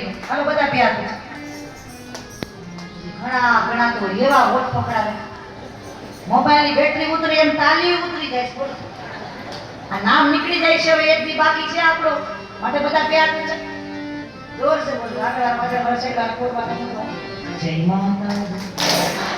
કરી બધા તૈયાર ઘણા ઘણા તો એવા હોટ પકડાવે. મોબાઈલની બેટરી ઉતરી, એમ તાલી ઉતરી જાય છે. આ નામ નીકળી જાય છે, હવે એક બી બાકી છે આપણો. માટે બધા પ્યાર છે. જોર છે બોલો, આગળ પાછળ વર્ષે કોરવા જય માતા